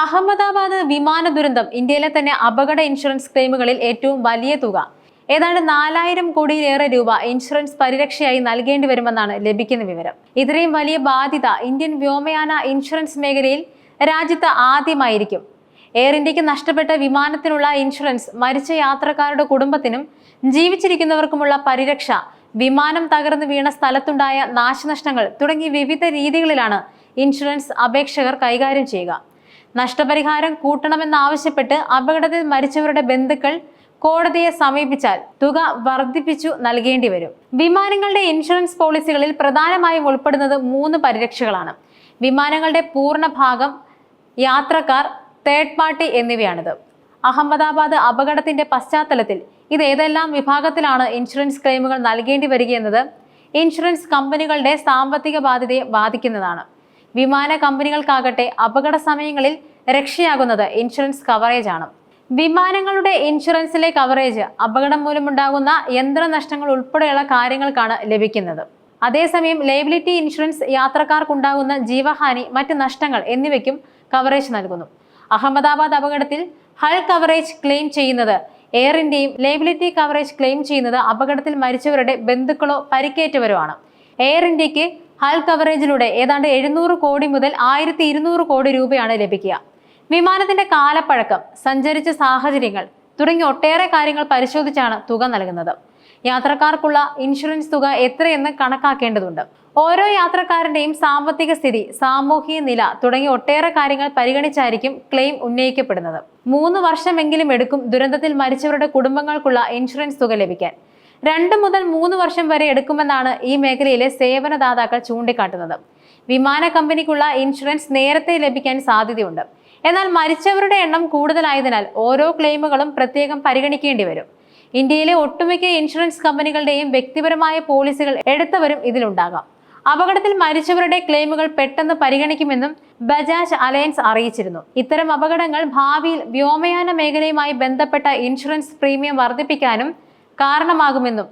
അഹമ്മദാബാദ് വിമാന ദുരന്തം ഇന്ത്യയിലെ തന്നെ അപകട ഇൻഷുറൻസ് ക്ലെയിമുകളിൽ ഏറ്റവും വലിയ തുക. ഏതാണ്ട് നാലായിരം കോടിയിലേറെ രൂപ ഇൻഷുറൻസ് പരിരക്ഷയായി നൽകേണ്ടി വരുമെന്നാണ് ലഭിക്കുന്ന വിവരം. ഇത്രയും വലിയ ബാധ്യത ഇന്ത്യൻ വ്യോമയാന ഇൻഷുറൻസ് മേഖലയിൽ രാജ്യത്ത് ആദ്യമായിരിക്കും. എയർ ഇന്ത്യയ്ക്ക് നഷ്ടപ്പെട്ട വിമാനത്തിനുള്ള ഇൻഷുറൻസ് മരിച്ച യാത്രക്കാരുടെ കുടുംബത്തിനും ജീവിച്ചിരിക്കുന്നവർക്കുമുള്ള പരിരക്ഷ വിമാനം തകർന്നു വീണ സ്ഥലത്തുണ്ടായ നാശനഷ്ടങ്ങൾ തുടങ്ങി വിവിധ രീതികളിലാണ് ഇൻഷുറൻസ് അപേക്ഷകർ കൈകാര്യം ചെയ്യുക. നഷ്ടപരിഹാരം കൂട്ടണമെന്നാവശ്യപ്പെട്ട് അപകടത്തിൽ മരിച്ചവരുടെ ബന്ധുക്കൾ കോടതിയെ സമീപിച്ചാൽ തുക വർദ്ധിപ്പിച്ചു നൽകേണ്ടി വരും. വിമാനങ്ങളുടെ ഇൻഷുറൻസ് പോളിസികളിൽ പ്രധാനമായും ഉൾപ്പെടുന്നത് മൂന്ന് പരിരക്ഷകളാണ്. വിമാനങ്ങളുടെ പൂർണ ഭാഗം യാത്രക്കാർ തേർഡ് പാർട്ടി എന്നിവയാണിത്. അഹമ്മദാബാദ് അപകടത്തിന്റെ പശ്ചാത്തലത്തിൽ ഇത് ഏതെല്ലാം വിഭാഗത്തിലാണ് ഇൻഷുറൻസ് ക്ലെയിമുകൾ നൽകേണ്ടി വരികയെന്നത്? ഇൻഷുറൻസ് കമ്പനികളുടെ സാമ്പത്തിക ബാധ്യതയെ ബാധിക്കുന്നതാണ്. വിമാന കമ്പനികൾക്കാകട്ടെ അപകട സമയങ്ങളിൽ രക്ഷയാകുന്നത് ഇൻഷുറൻസ് കവറേജ് ആണ്. വിമാനങ്ങളുടെ ഇൻഷുറൻസിലെ കവറേജ് അപകടം മൂലമുണ്ടാകുന്ന യന്ത്രനഷ്ടങ്ങൾ ഉൾപ്പെടെയുള്ള കാര്യങ്ങൾക്കാണ് ലഭിക്കുന്നത്. അതേസമയം ലയബിലിറ്റി ഇൻഷുറൻസ് യാത്രക്കാർക്കുണ്ടാകുന്ന ജീവഹാനി മറ്റ് നഷ്ടങ്ങൾ എന്നിവയ്ക്കും കവറേജ് നൽകുന്നു. അഹമ്മദാബാദ് അപകടത്തിൽ ഹൾ കവറേജ് ക്ലെയിം ചെയ്യുന്നത് എയർ ഇന്ത്യയും ലയബിലിറ്റി കവറേജ് ക്ലെയിം ചെയ്യുന്നത് അപകടത്തിൽ മരിച്ചവരുടെ ബന്ധുക്കളോ പരിക്കേറ്റവരോ ആണ്. എയർ ഇന്ത്യയ്ക്ക് ഹൾ കവറേജിലൂടെ ഏതാണ്ട് എഴുന്നൂറ് കോടി മുതൽ ആയിരത്തി ഇരുന്നൂറ് കോടി രൂപയാണ് ലഭിക്കുക. വിമാനത്തിന്റെ കാലപ്പഴക്കം സഞ്ചരിച്ച സാഹചര്യങ്ങൾ തുടങ്ങി ഒട്ടേറെ കാര്യങ്ങൾ പരിശോധിച്ചാണ് തുക നൽകുന്നത്. യാത്രക്കാർക്കുള്ള ഇൻഷുറൻസ് തുക എത്രയെന്ന് കണക്കാക്കേണ്ടതുണ്ട്. ഓരോ യാത്രക്കാരന്റെയും സാമ്പത്തിക സ്ഥിതി സാമൂഹിക നില തുടങ്ങിയ ഒട്ടേറെ കാര്യങ്ങൾ പരിഗണിച്ചായിരിക്കും ക്ലെയിം ഉന്നയിക്കപ്പെടുന്നത്. മൂന്ന് വർഷമെങ്കിലും എടുക്കും ദുരന്തത്തിൽ മരിച്ചവരുടെ കുടുംബങ്ങൾക്കുള്ള ഇൻഷുറൻസ് തുക ലഭിക്കാൻ. രണ്ട് മുതൽ മൂന്ന് വർഷം വരെ എടുക്കുമെന്നാണ് ഈ മേഖലയിലെ സേവനദാതാക്കൾ ചൂണ്ടിക്കാട്ടുന്നത്. വിമാന കമ്പനിക്കുള്ള ഇൻഷുറൻസ് നേരത്തെ ലഭിക്കാൻ സാധ്യതയുണ്ട്. എന്നാൽ മരിച്ചവരുടെ എണ്ണം കൂടുതലായതിനാൽ ഓരോ ക്ലെയിമുകളും പ്രത്യേകം പരിഗണിക്കേണ്ടി വരും. ഇന്ത്യയിലെ ഒട്ടുമിക്ക ഇൻഷുറൻസ് കമ്പനികളുടെയും വ്യക്തിപരമായ പോളിസികൾ എടുത്തവരും ഇതിലുണ്ടാകാം. അപകടത്തിൽ മരിച്ചവരുടെ ക്ലെയിമുകൾ പെട്ടെന്ന് പരിഗണിക്കുമെന്നും ബജാജ് അലയൻസ് അറിയിച്ചിരുന്നു. ഇത്തരം അപകടങ്ങൾ ഭാവിയിൽ വ്യോമയാന മേഖലയുമായി ബന്ധപ്പെട്ട ഇൻഷുറൻസ് പ്രീമിയം വർദ്ധിപ്പിക്കാനും കാരണമാകുമെന്നും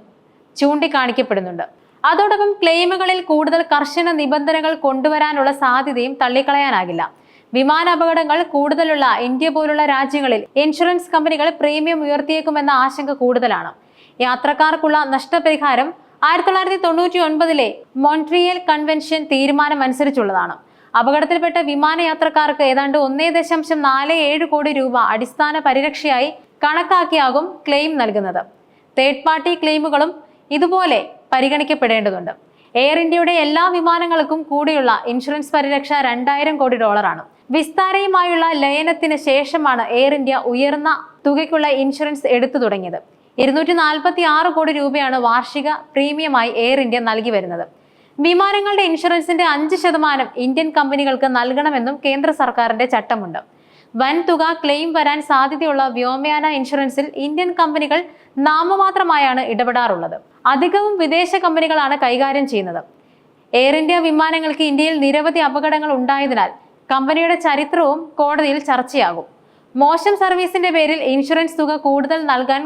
ചൂണ്ടിക്കാണിക്കപ്പെടുന്നുണ്ട്. അതോടൊപ്പം ക്ലെയിമുകളിൽ കൂടുതൽ കർശന നിബന്ധനകൾ കൊണ്ടുവരാനുള്ള സാധ്യതയും തള്ളിക്കളയാനാകില്ല. വിമാന അപകടങ്ങൾ കൂടുതലുള്ള ഇന്ത്യ പോലുള്ള രാജ്യങ്ങളിൽ ഇൻഷുറൻസ് കമ്പനികൾ പ്രീമിയം ഉയർത്തിയേക്കുമെന്ന ആശങ്ക കൂടുതലാണ്. യാത്രക്കാർക്കുള്ള നഷ്ടപരിഹാരം ആയിരത്തി തൊള്ളായിരത്തി തൊണ്ണൂറ്റി ഒൻപതിലെ മോൺട്രിയൽ കൺവെൻഷൻ തീരുമാനം അനുസരിച്ചുള്ളതാണ് അപകടത്തിൽപ്പെട്ട വിമാനയാത്രക്കാർക്ക് ഏതാണ്ട് ഒന്നേ ദശാംശം നാല് ഏഴ് കോടി രൂപ അടിസ്ഥാന പരിരക്ഷയായി കണക്കാക്കിയാകും ക്ലെയിം നൽകുന്നത്. തേർഡ് പാർട്ടി ക്ലെയിമുകളും ഇതുപോലെ പരിഗണിക്കപ്പെടേണ്ടതുണ്ട്. എയർ ഇന്ത്യയുടെ എല്ലാ വിമാനങ്ങൾക്കും കൂടിയുള്ള ഇൻഷുറൻസ് പരിരക്ഷ രണ്ടായിരം കോടി ഡോളറാണ്. വിസ്താരയുമായുള്ള ലയനത്തിന് ശേഷമാണ് എയർ ഇന്ത്യ ഉയർന്ന തുകയ്ക്കുള്ള ഇൻഷുറൻസ് എടുത്തു തുടങ്ങിയത്. ഇരുന്നൂറ്റി നാൽപ്പത്തി ആറ് കോടി രൂപയാണ് വാർഷിക പ്രീമിയമായി എയർ ഇന്ത്യ നൽകി വരുന്നത്. വിമാനങ്ങളുടെ ഇൻഷുറൻസിന്റെ അഞ്ച് ശതമാനം ഇന്ത്യൻ കമ്പനികൾക്ക് നൽകണമെന്നും കേന്ദ്ര സർക്കാരിന്റെ ചട്ടമുണ്ട്. വൻ തുക ക്ലെയിം വരാൻ സാധ്യതയുള്ള വ്യോമയാന ഇൻഷുറൻസിൽ ഇന്ത്യൻ കമ്പനികൾ നാമമാത്രമായാണ് ഇടപെടാറുള്ളത്. അധികവും വിദേശ കമ്പനികളാണ് കൈകാര്യം ചെയ്യുന്നത്. എയർ ഇന്ത്യ വിമാനങ്ങൾക്ക് ഇന്ത്യയിൽ നിരവധി അപകടങ്ങൾ ഉണ്ടായതിനാൽ കമ്പനിയുടെ ചരിത്രവും കോടതിയിൽ ചർച്ചയാകും. മോശം സർവീസിന്റെ പേരിൽ ഇൻഷുറൻസ് തുക കൂടുതൽ നൽകാൻ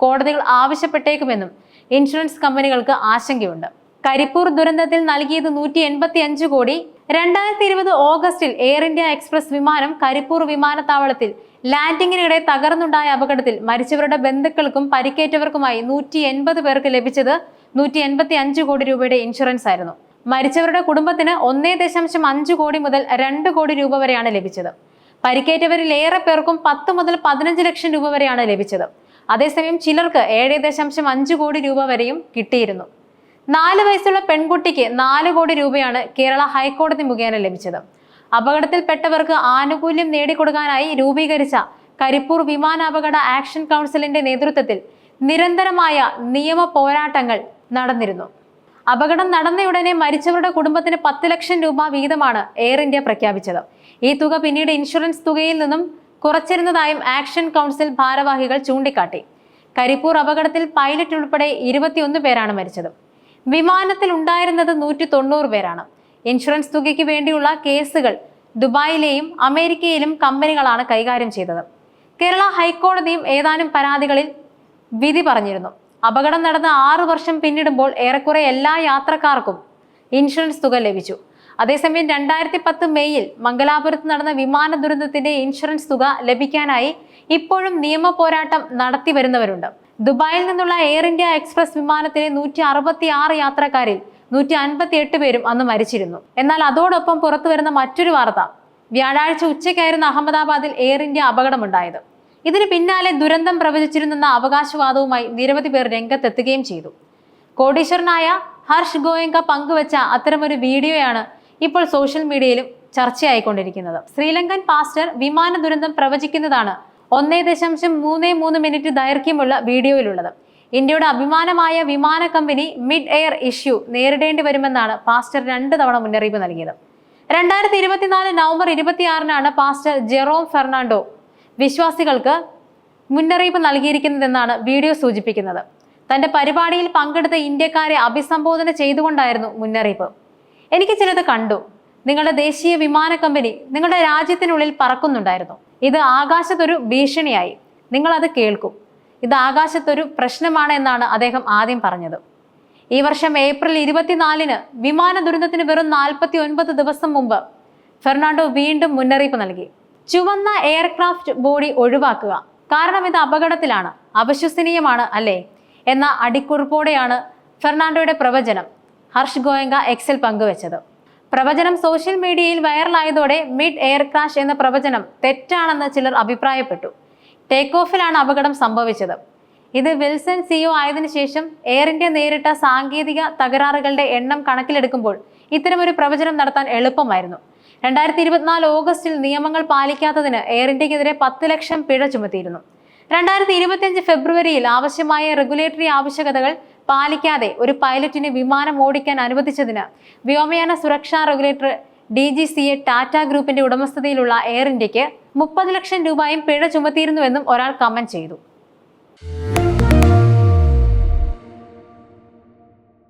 കോടതികൾ ആവശ്യപ്പെട്ടേക്കുമെന്നും ഇൻഷുറൻസ് കമ്പനികൾക്ക് ആശങ്കയുണ്ട്. കരിപ്പൂർ ദുരന്തത്തിൽ നൽകിയത് നൂറ്റി എൺപത്തി അഞ്ച് കോടി രണ്ടായിരത്തി ഇരുപത് ഓഗസ്റ്റിൽ എയർ ഇന്ത്യ എക്സ്പ്രസ് വിമാനം കരിപ്പൂർ വിമാനത്താവളത്തിൽ ലാൻഡിങ്ങിനിടെ തകർന്നുണ്ടായ അപകടത്തിൽ മരിച്ചവരുടെ ബന്ധുക്കൾക്കും പരിക്കേറ്റവർക്കുമായി നൂറ്റി എൺപത് പേർക്ക് ലഭിച്ചത് നൂറ്റി എൺപത്തി അഞ്ച് കോടി രൂപയുടെ ഇൻഷുറൻസ് ആയിരുന്നു. മരിച്ചവരുടെ കുടുംബത്തിന് ഒന്നേ ദശാംശം അഞ്ച് കോടി മുതൽ രണ്ട് കോടി രൂപ വരെയാണ് ലഭിച്ചത്. പരിക്കേറ്റവരിൽ ഏറെ പേർക്കും പത്ത് മുതൽ പതിനഞ്ച് ലക്ഷം രൂപ വരെയാണ് ലഭിച്ചത്. അതേസമയം ചിലർക്ക് ഏഴ് ദശാംശം അഞ്ച് കോടി രൂപ വരെയും കിട്ടിയിരുന്നു. നാല് വയസ്സുള്ള പെൺകുട്ടിക്ക് നാല് കോടി രൂപയാണ് കേരള ഹൈക്കോടതി മുഖേന ലഭിച്ചത്. അപകടത്തിൽപ്പെട്ടവർക്ക് ആനുകൂല്യം നേടിക്കൊടുക്കാനായി രൂപീകരിച്ച കരിപ്പൂർ വിമാനാപകട ആക്ഷൻ കൗൺസിലിന്റെ നേതൃത്വത്തിൽ നിരന്തരമായ നിയമ പോരാട്ടങ്ങൾ നടന്നിരുന്നു. അപകടം നടന്നയുടനെ മരിച്ചവരുടെ കുടുംബത്തിന് പത്ത് ലക്ഷം രൂപ വീതമാണ് എയർ ഇന്ത്യ പ്രഖ്യാപിച്ചത്. ഈ തുക പിന്നീട് ഇൻഷുറൻസ് തുകയിൽ നിന്നും കുറച്ചിരുന്നതായും ആക്ഷൻ കൗൺസിൽ ഭാരവാഹികൾ ചൂണ്ടിക്കാട്ടി. കരിപ്പൂർ അപകടത്തിൽ പൈലറ്റ് ഉൾപ്പെടെ ഇരുപത്തിയൊന്ന് പേരാണ് മരിച്ചത്. വിമാനത്തിൽ ഉണ്ടായിരുന്നത് നൂറ്റി തൊണ്ണൂറ് പേരാണ്. ഇൻഷുറൻസ് തുകയ്ക്ക് വേണ്ടിയുള്ള കേസുകൾ ദുബായിലെയും അമേരിക്കയിലും കമ്പനികളാണ് കൈകാര്യം ചെയ്തത്. കേരള ഹൈക്കോടതിയും ഏതാനും പരാതികളിൽ വിധി പറഞ്ഞിരുന്നു. അപകടം നടന്ന ആറു വർഷം പിന്നിടുമ്പോൾ ഏറെക്കുറെ എല്ലാ യാത്രക്കാർക്കും ഇൻഷുറൻസ് തുക ലഭിച്ചു. അതേസമയം രണ്ടായിരത്തി പത്ത് മെയ്യിൽ മംഗലാപുരത്ത് നടന്ന വിമാന ദുരന്തത്തിന്റെ ഇൻഷുറൻസ് തുക ലഭിക്കാനായി ഇപ്പോഴും നിയമ പോരാട്ടം നടത്തി വരുന്നവരുണ്ട്. ദുബായിൽ നിന്നുള്ള എയർ ഇന്ത്യ എക്സ്പ്രസ് വിമാനത്തിലെ നൂറ്റി അറുപത്തി ആറ് യാത്രക്കാരിൽ നൂറ്റി അൻപത്തി എട്ട് പേരും അന്ന് മരിച്ചിരുന്നു. എന്നാൽ അതോടൊപ്പം പുറത്തു വരുന്ന മറ്റൊരു വാർത്ത വ്യാഴാഴ്ച ഉച്ചയ്ക്കായിരുന്നു അഹമ്മദാബാദിൽ എയർ ഇന്ത്യ അപകടമുണ്ടായത്. ഇതിന് പിന്നാലെ ദുരന്തം പ്രവചിച്ചിരുന്നെന്ന അവകാശവാദവുമായി നിരവധി പേർ രംഗത്തെത്തുകയും ചെയ്തു. കോടീശ്വരനായ ഹർഷ് ഗോയങ്ക പങ്കുവച്ച അത്തരമൊരു വീഡിയോയാണ് ഇപ്പോൾ സോഷ്യൽ മീഡിയയിലും ചർച്ചയായിക്കൊണ്ടിരിക്കുന്നത്. ശ്രീലങ്കൻ പാസ്റ്റർ വിമാന ദുരന്തം പ്രവചിക്കുന്നതാണ് ഒന്നേ ദശാംശം മൂന്ന് മൂന്ന് മിനിറ്റ് ദൈർഘ്യമുള്ള വീഡിയോയിലുള്ളത്. ഇന്ത്യയുടെ അഭിമാനമായ വിമാന കമ്പനി മിഡ് എയർ ഇഷ്യൂ നേരിടേണ്ടി വരുമെന്നാണ് പാസ്റ്റർ രണ്ട് തവണ മുന്നറിയിപ്പ് നൽകിയത്. രണ്ടായിരത്തി ഇരുപത്തിനാല് നവംബർ ഇരുപത്തിയാറിനാണ് പാസ്റ്റർ ജെറോം ഫെർണാണ്ടോ വിശ്വാസികൾക്ക് മുന്നറിയിപ്പ് നൽകിയിരിക്കുന്നതെന്നാണ് വീഡിയോ സൂചിപ്പിക്കുന്നത്. തന്റെ പരിപാടിയിൽ പങ്കെടുത്ത ഇന്ത്യക്കാരെ അഭിസംബോധന ചെയ്തുകൊണ്ടായിരുന്നു മുന്നറിയിപ്പ്. എനിക്ക് ചിലത് കണ്ടു. നിങ്ങളുടെ ദേശീയ വിമാന കമ്പനി നിങ്ങളുടെ രാജ്യത്തിനുള്ളിൽ പറക്കുന്നുണ്ടായിരുന്നു. ഇത് ആകാശത്തൊരു ഭീഷണിയായി. നിങ്ങൾ അത് കേൾക്കും. ഇത് ആകാശത്തൊരു പ്രശ്നമാണ് എന്നാണ് അദ്ദേഹം ആദ്യം പറഞ്ഞത്. ഈ വർഷം ഏപ്രിൽ ഇരുപത്തിനാലിന് വിമാന ദുരന്തത്തിന് വെറും നാൽപ്പത്തി ഒൻപത് ദിവസം മുമ്പ് ഫെർണാണ്ടോ വീണ്ടും മുന്നറിയിപ്പ് നൽകി. ചുവന്ന എയർക്രാഫ്റ്റ് ബോഡി ഒഴിവാക്കുക. കാരണം ഇത് അപകടത്തിലാണ്. അവിശ്വസനീയമാണ് അല്ലേ? എന്ന അടിക്കുറിപ്പോടെയാണ് ഫെർണാണ്ടോയുടെ പ്രവചനം ഹർഷ് ഗോയങ്ക എക്സിൽ പങ്കുവച്ചത്. പ്രവചനം സോഷ്യൽ മീഡിയയിൽ വൈറലായതോടെ മിഡ് എയർ ക്രാഷ് എന്ന പ്രവചനം തെറ്റാണെന്ന് ചിലർ അഭിപ്രായപ്പെട്ടു. ടേക്ക് ഓഫിലാണ് അപകടം സംഭവിച്ചത്. ഇത് വിൽസൺ സിഒ ആയതിനു ശേഷം എയർ ഇന്ത്യ നേരിട്ട സാങ്കേതിക തകരാറുകളുടെ എണ്ണം കണക്കിലെടുക്കുമ്പോൾ ഇത്തരമൊരു പ്രവചനം നടത്താൻ എളുപ്പമായിരുന്നു. രണ്ടായിരത്തി ഇരുപത്തിനാല് ഓഗസ്റ്റിൽ നിയമങ്ങൾ പാലിക്കാത്തതിന് എയർ ഇന്ത്യക്കെതിരെ പത്ത് ലക്ഷം പിഴ ചുമത്തിയിരുന്നു. രണ്ടായിരത്തി ഇരുപത്തിയഞ്ച് ഫെബ്രുവരിയിൽ ആവശ്യമായ റെഗുലേറ്ററി ആവശ്യകതകൾ പാലിക്കാതെ ഒരു പൈലറ്റിന് വിമാനം ഓടിക്കാൻ അനുവദിച്ചതിന് വ്യോമയാന സുരക്ഷാ regulator D G C A Tata ഗ്രൂപ്പിന്റെ ഉടമസ്ഥതയിലുള്ള എയർ ഇന്ത്യയ്ക്ക് മുപ്പത് ലക്ഷം രൂപയും പിഴ ചുമത്തിയിരുന്നുവെന്നും ഒരാൾ കമന്റ് ചെയ്തു.